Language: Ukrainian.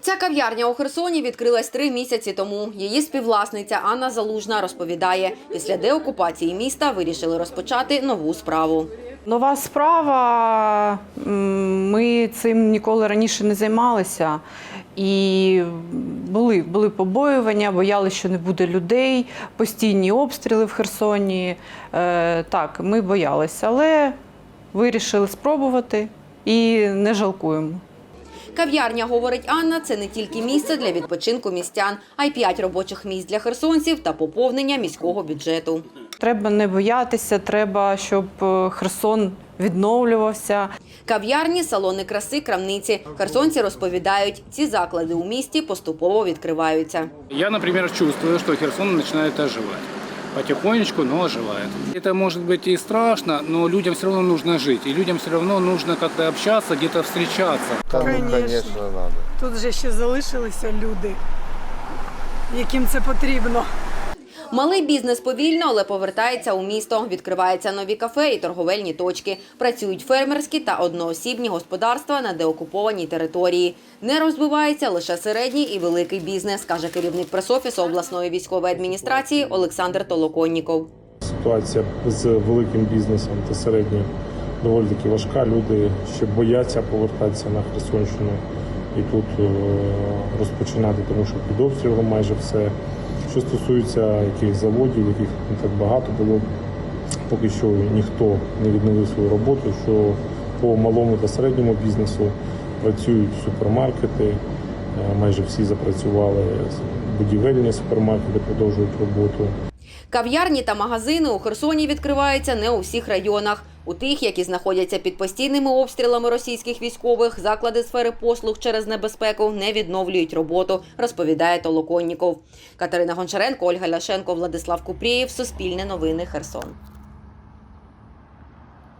Ця кав'ярня у Херсоні відкрилась три місяці тому. Її співвласниця Анна Залужна розповідає, після деокупації міста вирішили розпочати нову справу. Нова справа. Ми цим ніколи раніше не займалися. І були, були побоювання, боялися, що не буде людей, постійні обстріли в Херсоні. Е, так, ми боялися, але вирішили спробувати і не жалкуємо. Кав'ярня, говорить Анна, це не тільки місце для відпочинку містян, а й п'ять робочих місць для херсонців та поповнення міського бюджету. Треба не боятися, треба, щоб е, Херсон відновлювався. Кав'ярні, салони краси, крамниці. Херсонці розповідають, ці заклади у місті поступово відкриваються. Я, например, чувствую, что Херсон начинает оживать. Потихонечку, но оживает. Это может быть и страшно, но людям все равно нужно жить. И людям все равно нужно как-то общаться, где-то встречаться. Та ну, Конечно. конечно, надо. Тут же ще залишилися люди, яким це потрібно. Малий бізнес повільно, але повертається у місто. Відкриваються нові кафе і торговельні точки. Працюють фермерські та одноосібні господарства на деокупованій території. Не розвивається лише середній і великий бізнес, каже керівник пресофісу обласної військової адміністрації Олександр Толоконніков. Ситуація з великим бізнесом та середньою доволі таки важка. Люди ще бояться повертатися на Херсонщину і тут е, розпочинати, тому що під обстрілом майже все. Що стосується яких заводів, яких не так багато було, поки що ніхто не відновив свою роботу. Що по малому та середньому бізнесу працюють супермаркети, е, майже всі запрацювали. Будівельні супермаркети продовжують роботу. Кав'ярні та магазини у Херсоні відкриваються не у всіх районах. У тих, які знаходяться під постійними обстрілами російських військових, заклади сфери послуг через небезпеку не відновлюють роботу, розповідає Толоконніков. Катерина Гончаренко, Ольга Ляшенко, Владислав Купрієв. Суспільне новини. Херсон.